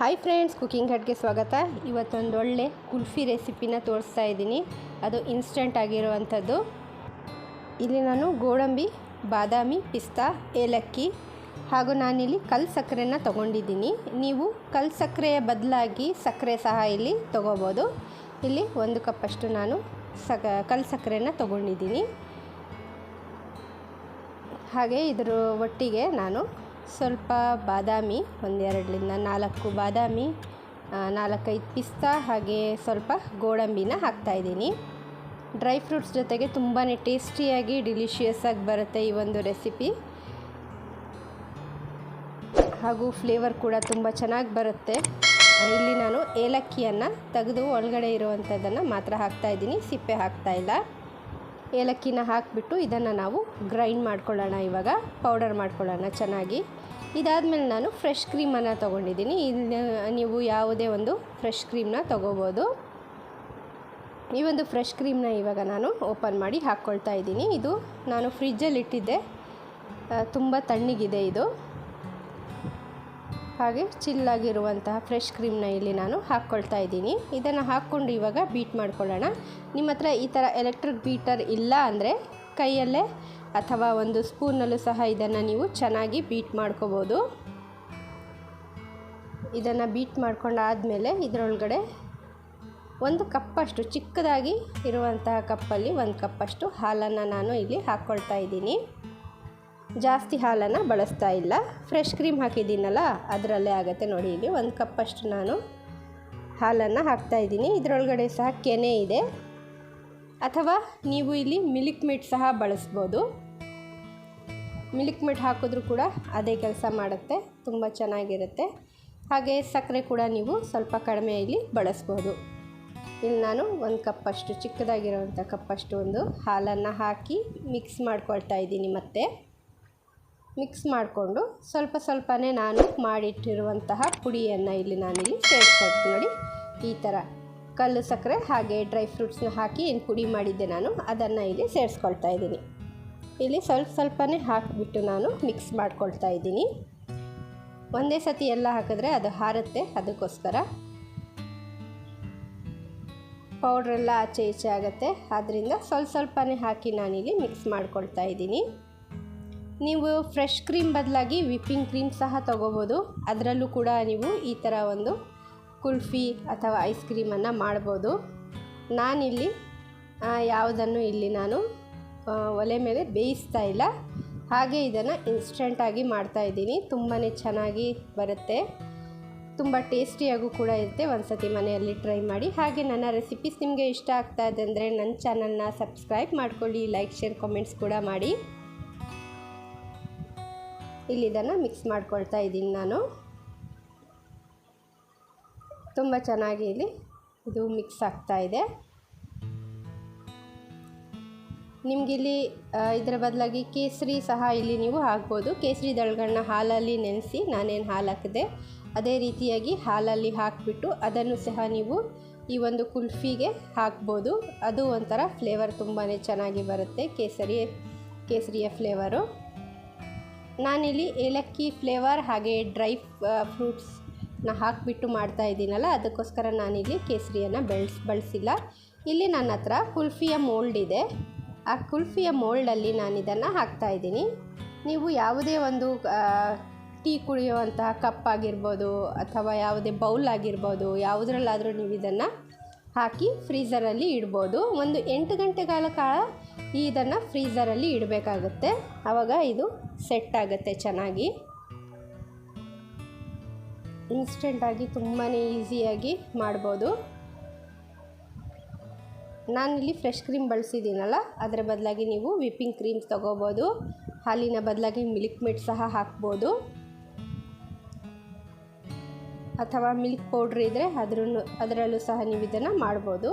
Hi friends cooking ಹಟ್ಗೆ ಸ್ವಾಗತ. ಇವತ್ತೊಂದು ಒಳ್ಳೆ ಕುಲ್ಫಿ ರೆಸಿಪಿನ ತೋರಿಸ್ತಾ ಇದ್ದೀನಿ. ಅದು ಇನ್ಸ್ಟೆಂಟ್ ಆಗಿರುವಂಥದ್ದು. ಇಲ್ಲಿ ನಾನು ಗೋಡಂಬಿ, ಬಾದಾಮಿ, ಪಿಸ್ತಾ, ಏಲಕ್ಕಿ ಹಾಗೂ ನಾನಿಲ್ಲಿ ಕಲ್ ಸಕ್ಕರೆನ ತೊಗೊಂಡಿದ್ದೀನಿ. ನೀವು ಕಲ್ ಸಕ್ಕರೆಯ ಬದಲಾಗಿ ಸಕ್ಕರೆ ಸಹ ಇಲ್ಲಿ ತೊಗೋಬೋದು. ಇಲ್ಲಿ ಒಂದು ಕಪ್ಪಷ್ಟು ನಾನು ಸಕ, ಕಲ್ ಸಕ್ಕರೆನ ತೊಗೊಂಡಿದ್ದೀನಿ. ಹಾಗೆ ಇದರ ಒಟ್ಟಿಗೆ ನಾನು ಸ್ವಲ್ಪ ಬಾದಾಮಿ, ಒಂದೆರಡರಿಂದ ನಾಲ್ಕು ಬಾದಾಮಿ ನಾಲ್ಕೈದು ಪಿಸ್ತಾ ಹಾಗೆ ಸ್ವಲ್ಪ ಗೋಡಂಬಿನ ಹಾಕ್ತಾಯಿದ್ದೀನಿ ಡ್ರೈ ಫ್ರೂಟ್ಸ್ ಜೊತೆಗೆ ತುಂಬಾ ಟೇಸ್ಟಿಯಾಗಿ ಡಿಲಿಷಿಯಸ್ಸಾಗಿ ಬರುತ್ತೆ ಈ ಒಂದು ರೆಸಿಪಿ. ಹಾಗೂ ಫ್ಲೇವರ್ ಕೂಡ ತುಂಬ ಚೆನ್ನಾಗಿ ಬರುತ್ತೆ. ಇಲ್ಲಿ ನಾನು ಏಲಕ್ಕಿಯನ್ನು ತೆಗೆದು ಒಳಗಡೆ ಇರುವಂಥದ್ದನ್ನು ಮಾತ್ರ ಹಾಕ್ತಾಯಿದ್ದೀನಿ ಸಿಪ್ಪೆ ಹಾಕ್ತಾಯಿಲ್ಲ ಏಲಕ್ಕಿನ ಹಾಕಿಬಿಟ್ಟು ಇದನ್ನು ನಾವು ಗ್ರೈಂಡ್ ಮಾಡ್ಕೊಳ್ಳೋಣ ಇವಾಗ. ಪೌಡರ್ ಮಾಡ್ಕೊಳ್ಳೋಣ ಚೆನ್ನಾಗಿ. ಇದಾದಮೇಲೆ ನಾನು ಫ್ರೆಶ್ ಕ್ರೀಮನ್ನು ತೊಗೊಂಡಿದ್ದೀನಿ. ಇಲ್ಲಿ, ನೀವು ಯಾವುದೇ ಒಂದು ಫ್ರೆಶ್ ಕ್ರೀಮ್ನ ತೊಗೋಬೋದು. ಈ ಒಂದು ಫ್ರೆಶ್ ಕ್ರೀಮ್ನ ಇವಾಗ ನಾನು ಓಪನ್ ಮಾಡಿ ಹಾಕ್ಕೊಳ್ತಾ ಇದ್ದೀನಿ. ಇದು ನಾನು ಫ್ರಿಜ್ಜಲ್ಲಿ ಇಟ್ಟಿದ್ದೆ ತುಂಬ ತಣ್ಣಗಿದೆ ಇದು. ಹಾಗೆ ಚಿಲ್ಲಾಗಿರುವಂತಹ ಫ್ರೆಶ್ ಕ್ರೀಮ್ನ ಇಲ್ಲಿ ನಾನು ಹಾಕ್ಕೊಳ್ತಾ ಇದ್ದೀನಿ. ಇದನ್ನು ಹಾಕ್ಕೊಂಡು ಇವಾಗ ಬೀಟ್ ಮಾಡ್ಕೊಳ್ಳೋಣ. ನಿಮ್ಮ ಹತ್ರ ಈ ಥರ ಎಲೆಕ್ಟ್ರಿಕ್ ಬೀಟರ್ ಇಲ್ಲ ಅಂದರೆ ಕೈಯಲ್ಲೇ ಅಥವಾ ಒಂದು ಸ್ಪೂನಲ್ಲೂ ಸಹ ಇದನ್ನು ನೀವು ಚೆನ್ನಾಗಿ ಬೀಟ್ ಮಾಡ್ಕೋಬೋದು. ಇದನ್ನು ಬೀಟ್ ಮಾಡ್ಕೊಂಡಾದಮೇಲೆ ಇದರೊಳಗಡೆ ಒಂದು ಕಪ್ಪಷ್ಟು, ಚಿಕ್ಕದಾಗಿ ಇರುವಂತಹ ಕಪ್ಪಲ್ಲಿ ಒಂದು ಕಪ್ಪಷ್ಟು ಹಾಲನ್ನು ನಾನು ಇಲ್ಲಿ ಹಾಕ್ಕೊಳ್ತಾ ಇದ್ದೀನಿ. ಜಾಸ್ತಿ ಹಾಲನ್ನು ಬಳಸ್ತಾ ಇಲ್ಲ. ಫ್ರೆಶ್ ಕ್ರೀಮ್ ಹಾಕಿದ್ದೀನಲ್ಲ, ಅದರಲ್ಲೇ ಆಗುತ್ತೆ ನೋಡಿ ಇಲ್ಲಿ ಒಂದು ಕಪ್ಪಷ್ಟು ನಾನು ಹಾಲನ್ನು ಹಾಕ್ತಾಯಿದ್ದೀನಿ ಇದರೊಳಗಡೆ ಸಹ ಕೆನೆ ಇದೆ. ಅಥವಾ ನೀವು ಇಲ್ಲಿ ಮಿಲ್ಕ್ ಮಿಟ್ ಸಹ ಬಳಸ್ಬೋದು. ಮಿಲ್ಕ್ ಮಿಟ್ ಹಾಕಿದ್ರೂ ಕೂಡ ಅದೇ ಕೆಲಸ ಮಾಡುತ್ತೆ, ತುಂಬ ಚೆನ್ನಾಗಿರುತ್ತೆ. ಹಾಗೆ ಸಕ್ಕರೆ ಕೂಡ ನೀವು ಸ್ವಲ್ಪ ಕಡಿಮೆ ಇಲ್ಲಿ ಬಳಸ್ಬೋದು. ಇಲ್ಲಿ ನಾನು ಒಂದು ಕಪ್ಪಷ್ಟು ಚಿಕ್ಕದಾಗಿರೋವಂಥ ಕಪ್ಪಷ್ಟು ಒಂದು ಹಾಲನ್ನು ಹಾಕಿ ಮಿಕ್ಸ್ ಮಾಡ್ಕೊಳ್ತಾ ಇದ್ದೀನಿ ಮತ್ತೆ. ಮಿಕ್ಸ್ ಮಾಡಿಕೊಂಡು ಸ್ವಲ್ಪ ಸ್ವಲ್ಪನೇ ನಾನು ಮಾಡಿಟ್ಟಿರುವಂತಹ ಪುಡಿಯನ್ನು ಇಲ್ಲಿ ನಾನಿಲ್ಲಿ ಸೇರಿಸ್ಕೊಳ್ತೀನಿ ನೋಡಿ. ಈ ಥರ ಕಲ್ಲು ಸಕ್ಕರೆ ಹಾಗೆ ಡ್ರೈ ಫ್ರೂಟ್ಸ್ನ ಹಾಕಿ ಏನು ಪುಡಿ ಮಾಡಿದ್ದೆ ನಾನು. ಅದನ್ನು ಇಲ್ಲಿ ಸೇರಿಸ್ಕೊಳ್ತಾ ಇದ್ದೀನಿ. ಇಲ್ಲಿ ಸ್ವಲ್ಪ ಸ್ವಲ್ಪನೇ ಹಾಕಿಬಿಟ್ಟು ನಾನು ಮಿಕ್ಸ್ ಮಾಡ್ಕೊಳ್ತಾ ಇದ್ದೀನಿ. ಒಂದೇ ಸತಿ ಎಲ್ಲ ಹಾಕಿದ್ರೆ ಅದು ಹಾರುತ್ತೆ. ಅದಕ್ಕೋಸ್ಕರ ಪೌಡ್ರೆಲ್ಲ ಆಚೆ ಈಚೆ ಆಗುತ್ತೆ. ಆದ್ದರಿಂದ ಸ್ವಲ್ಪ ಸ್ವಲ್ಪನೇ ಹಾಕಿ ನಾನಿಲ್ಲಿ ಮಿಕ್ಸ್ ಮಾಡ್ಕೊಳ್ತಾ ಇದ್ದೀನಿ. ನೀವು ಫ್ರೆಶ್ ಕ್ರೀಮ್ ಬದಲಾಗಿ ವಿಪ್ಪಿಂಗ್ ಕ್ರೀಮ್ ಸಹ ತೊಗೋಬೋದು. ಅದರಲ್ಲೂ ಕೂಡ ನೀವು ಈ ಥರ ಒಂದು ಕುಲ್ಫಿ ಅಥವಾ ಐಸ್ ಕ್ರೀಮನ್ನು ಮಾಡ್ಬೋದು. ನಾನಿಲ್ಲಿ ಯಾವುದನ್ನು ಇಲ್ಲಿ ನಾನು ಒಲೆ ಮೇಲೆ ಬೇಯಿಸ್ತಾ ಇಲ್ಲ. ಹಾಗೆ ಇದನ್ನು ಇನ್ಸ್ಟೆಂಟಾಗಿ ಮಾಡ್ತಾಯಿದ್ದೀನಿ ತುಂಬಾ ಚೆನ್ನಾಗಿ ಬರುತ್ತೆ. ತುಂಬ ಟೇಸ್ಟಿಯಾಗೂ ಕೂಡ ಇರುತ್ತೆ. ಒಂದು ಸತಿ ಮನೆಯಲ್ಲಿ ಟ್ರೈ ಮಾಡಿ. ಹಾಗೆ ನನ್ನ ರೆಸಿಪೀಸ್ ನಿಮಗೆ ಇಷ್ಟ ಆಗ್ತಾ ಇದೆ ಅಂದರೆ ನನ್ನ ಚಾನಲ್ನ ಸಬ್ಸ್ಕ್ರೈಬ್ ಮಾಡ್ಕೊಳ್ಳಿ. ಲೈಕ್ ಶೇರ್ ಕಾಮೆಂಟ್ಸ್ ಕೂಡ ಮಾಡಿ. ಇಲ್ಲಿ ಇದನ್ನು ಮಿಕ್ಸ್ ಮಾಡ್ಕೊಳ್ತಾ ಇದ್ದೀನಿ ನಾನು. ತುಂಬ ಚೆನ್ನಾಗಿ ಇಲ್ಲಿ ಇದು ಮಿಕ್ಸ್ ಆಗ್ತಾ ಇದೆ. ನಿಮಗಿಲ್ಲಿ ಇದರ ಬದಲಾಗಿ ಕೇಸರಿ ಸಹ ಇಲ್ಲಿ ನೀವು ಹಾಕ್ಬೋದು. ಕೇಸರಿ ದಳಗಳನ್ನ ಹಾಲಲ್ಲಿ ನೆನೆಸಿ ನಾನೇನು ಹಾಲು ಹಾಕಿದೆ ಅದೇ ರೀತಿಯಾಗಿ ಹಾಲಲ್ಲಿ ಹಾಕಿಬಿಟ್ಟು ಅದನ್ನು ಸಹ ನೀವು ಈ ಒಂದು ಕುಲ್ಫಿಗೆ ಹಾಕ್ಬೋದು. ಅದು ಒಂಥರ ಫ್ಲೇವರ್ ತುಂಬಾ ಚೆನ್ನಾಗಿ ಬರುತ್ತೆ, ಕೇಸರಿ, ಕೇಸರಿಯ ಫ್ಲೇವರು ನಾನಿಲ್ಲಿ ಏಲಕ್ಕಿ ಫ್ಲೇವರ್ ಹಾಗೆ ಡ್ರೈ ಫ್ರೂಟ್ಸ್ನ ಹಾಕಿಬಿಟ್ಟು ಮಾಡ್ತಾ ಇದ್ದೀನಲ್ಲ, ಅದಕ್ಕೋಸ್ಕರ ನಾನಿಲ್ಲಿ ಕೇಸರಿಯನ್ನು ಬೆಳ್ಸ್, ಬಳಸಿಲ್ಲ. ಇಲ್ಲಿ ನನ್ನ ಹತ್ರ ಕುಲ್ಫಿಯ ಮೋಲ್ಡ್ ಇದೆ. ಆ ಕುಲ್ಫಿಯ ಮೋಲ್ಡಲ್ಲಿ ನಾನು ಇದನ್ನು ಹಾಕ್ತಾಯಿದ್ದೀನಿ ನೀವು ಯಾವುದೇ ಒಂದು ಟೀ ಕುಡಿಯುವಂತಹ ಕಪ್ ಆಗಿರ್ಬೋದು ಅಥವಾ ಯಾವುದೇ ಬೌಲ್ ಆಗಿರ್ಬೋದು, ಯಾವುದರಲ್ಲಾದರೂ ನೀವು ಇದನ್ನು ಹಾಕಿ ಫ್ರೀಝರಲ್ಲಿ ಇಡ್ಬೋದು. ಒಂದು ಎಂಟು ಗಂಟೆಗಳ ಕಾಲ ಇದನ್ನು ಫ್ರೀಝರಲ್ಲಿ ಇಡಬೇಕಾಗುತ್ತೆ. ಆವಾಗ ಇದು ಸೆಟ್ ಆಗುತ್ತೆ ಚೆನ್ನಾಗಿ. ಇನ್ಸ್ಟೆಂಟಾಗಿ ತುಂಬಾ ಈಸಿಯಾಗಿ ಮಾಡ್ಬೋದು. ನಾನಿಲ್ಲಿ ಫ್ರೆಶ್ ಕ್ರೀಮ್ ಬಳಸಿದ್ದೀನಲ್ಲ, ಅದರ ಬದಲಾಗಿ ನೀವು ವಿಪ್ಪಿಂಗ್ ಕ್ರೀಮ್ ತೊಗೋಬೋದು. ಹಾಲಿನ ಬದಲಾಗಿ ಮಿಲ್ಕ್ ಮಿಟ್ ಸಹ ಹಾಕ್ಬೋದು. ಅಥವಾ ಮಿಲ್ಕ್ ಪೌಡ್ರ್ ಇದ್ದರೆ ಅದ್ರೂ ಅದರಲ್ಲೂ ಸಹ ನೀವು ಇದನ್ನು ಮಾಡ್ಬೋದು.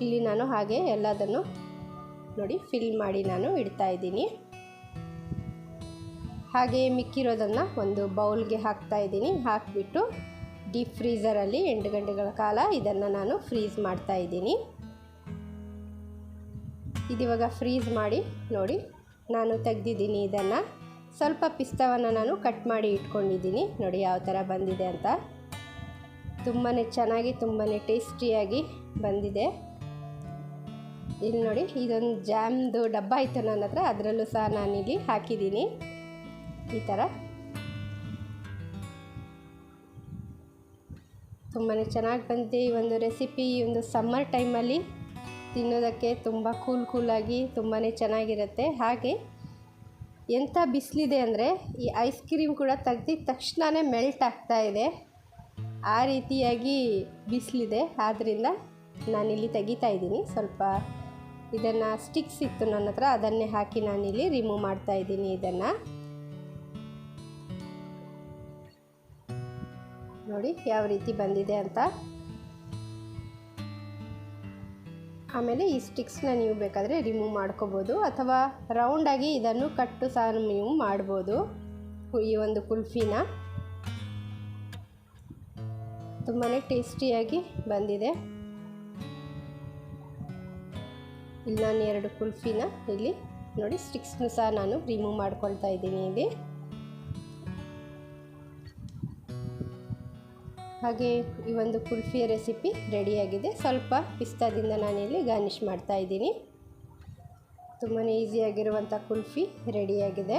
ಇಲ್ಲಿ ನಾನು ಹಾಗೆ ಎಲ್ಲದನ್ನು ನೋಡಿ ಫಿಲ್ ಮಾಡಿ ನಾನು ಇಡ್ತಾ ಇದ್ದೀನಿ. ಹಾಗೆ ಮಿಕ್ಕಿರೋದನ್ನು ಒಂದು ಬೌಲ್ಗೆ ಹಾಕ್ತಾ ಇದ್ದೀನಿ. ಹಾಕಿಬಿಟ್ಟು ಡೀಪ್ ಫ್ರೀಝರಲ್ಲಿ ಎಂಟು ಗಂಟೆಗಳ ಕಾಲ ಇದನ್ನು ನಾನು ಫ್ರೀಸ್ ಮಾಡ್ತಾ ಇದ್ದೀನಿ. ಇದಿವಾಗ ಫ್ರೀಸ್ ಮಾಡಿ ನೋಡಿ, ನಾನು ತೆಗ್ದಿದ್ದೀನಿ ಇದನ್ನು. ಸ್ವಲ್ಪ ಪಿಸ್ತವನ್ನು ನಾನು ಕಟ್ ಮಾಡಿ ಇಟ್ಕೊಂಡಿದ್ದೀನಿ. ನೋಡಿ ಯಾವ ಥರ ಬಂದಿದೆ ಅಂತ. ತುಂಬಾ ಚೆನ್ನಾಗಿ ತುಂಬಾ ಟೇಸ್ಟಿಯಾಗಿ ಬಂದಿದೆ. ಇಲ್ಲಿ ನೋಡಿ, ಇದೊಂದು ಜಾಮ್ದು ಡಬ್ಬ ಇತ್ತು ನನ್ನ ಹತ್ರ. ಅದರಲ್ಲೂ ಸಹ ನಾನಿಲ್ಲಿ ಹಾಕಿದ್ದೀನಿ. ಈ ಥರ ತುಂಬಾ ಚೆನ್ನಾಗಿ ಬಂತು ಈ ಒಂದು ರೆಸಿಪಿ ಈ ಒಂದು ಸಮ್ಮರ್ ಟೈಮಲ್ಲಿ ತಿನ್ನೋದಕ್ಕೆ ತುಂಬ ಕೂಲ್ ಕೂಲಾಗಿ ತುಂಬಾ ಚೆನ್ನಾಗಿರುತ್ತೆ. ಹಾಗೆ ಎಂಥ ಬಿಸಿಲಿದೆ ಅಂದರೆ, ಈ ಐಸ್ ಕ್ರೀಮ್ ಕೂಡ ತೆಗ್ದಿದ ತಕ್ಷಣವೇ ಮೆಲ್ಟ್ ಆಗ್ತಾ ಇದೆ. ಆ ರೀತಿಯಾಗಿ ಬಿಸಿಲಿದೆ. ಆದ್ದರಿಂದ ನಾನಿಲ್ಲಿ ತೆಗಿತಾ ಇದ್ದೀನಿ. ಸ್ವಲ್ಪ ಇದನ್ನು ಸ್ಟಿಕ್ಸ್ ಇತ್ತು ನನ್ನ ಹತ್ರ, ಅದನ್ನೇ ಹಾಕಿ ನಾನಿಲ್ಲಿ ರಿಮೂವ್ ಮಾಡ್ತಾ ಇದ್ದೀನಿ ಇದನ್ನು. ನೋಡಿ ಯಾವ ರೀತಿ ಬಂದಿದೆ ಅಂತ. ಆಮೇಲೆ ಈ ಸ್ಟಿಕ್ಸ್ನ ನೀವು ಬೇಕಾದರೆ ರಿಮೂವ್ ಮಾಡ್ಕೋಬೋದು, ಅಥವಾ ರೌಂಡಾಗಿ ಇದನ್ನು ಕಟ್ಟು ಸಹ ನೀವು ಮಾಡ್ಬೋದು. ಈ ಒಂದು ಕುಲ್ಫಿನ. ತುಂಬಾ ಟೇಸ್ಟಿಯಾಗಿ ಬಂದಿದೆ. ಇಲ್ಲಿ ನಾನು ಎರಡು ಕುಲ್ಫಿನ ಇಲ್ಲಿ ನೋಡಿ ಸ್ಟಿಕ್ಸ್ನು ಸಹ ನಾನು ರಿಮೂವ್ ಮಾಡ್ಕೊಳ್ತಾ ಇದ್ದೀನಿ ಇಲ್ಲಿ. ಹಾಗೆ ಈ ಒಂದು ಕುಲ್ಫಿಯ ರೆಸಿಪಿ ರೆಡಿಯಾಗಿದೆ ಸ್ವಲ್ಪ ಪಿಸ್ತಾದಿಂದ ನಾನಿಲ್ಲಿ ಗಾರ್ನಿಷ್ ಮಾಡ್ತಾ ಇದ್ದೀನಿ. ತುಂಬಾ ಈಸಿಯಾಗಿರುವಂಥ ಕುಲ್ಫಿ ರೆಡಿಯಾಗಿದೆ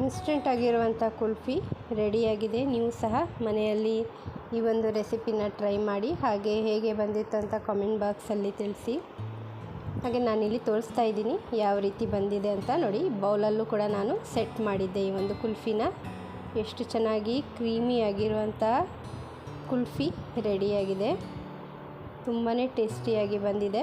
ಇನ್ಸ್ಟೆಂಟ್ ಆಗಿರುವಂಥ ಕುಲ್ಫಿ ರೆಡಿಯಾಗಿದೆ. ನೀವು ಸಹ ಮನೆಯಲ್ಲಿ ಈ ಒಂದು ರೆಸಿಪಿನ ಟ್ರೈ ಮಾಡಿ, ಹಾಗೆ ಹೇಗೆ ಬಂದಿತ್ತು ಅಂತ ಕಾಮೆಂಟ್ ಬಾಕ್ಸಲ್ಲಿ ತಿಳಿಸಿ. ಹಾಗೆ ನಾನಿಲ್ಲಿ ತೋರಿಸ್ತಾ ಇದ್ದೀನಿ ಯಾವ ರೀತಿ ಬಂದಿದೆ ಅಂತ ನೋಡಿ. ಬೌಲಲ್ಲೂ ಕೂಡ ನಾನು ಸೆಟ್ ಮಾಡಿದ್ದೆ ಈ ಒಂದು ಕುಲ್ಫಿನ. ಎಷ್ಟು ಚೆನ್ನಾಗಿ ಕ್ರೀಮಿ ಆಗಿರುವಂಥ ಕುಲ್ಫಿ ರೆಡಿಯಾಗಿದೆ. ತುಂಬಾ ಟೇಸ್ಟಿಯಾಗಿ ಬಂದಿದೆ.